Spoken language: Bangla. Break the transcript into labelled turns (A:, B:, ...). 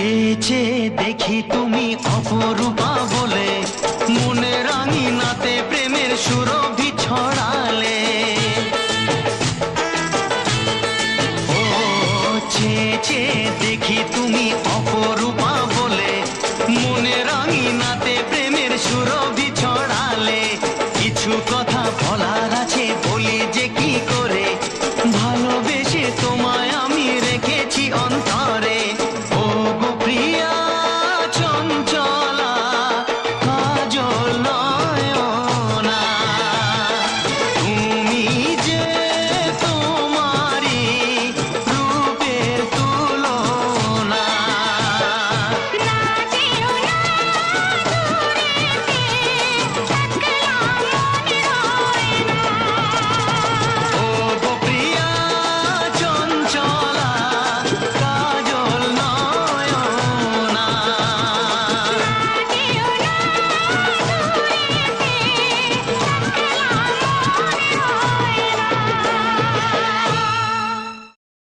A: যে যে দেখি তুমি অপরূপা বলে। মনে রাঙিনাতে প্রেমের সুরভি ছড়ালে।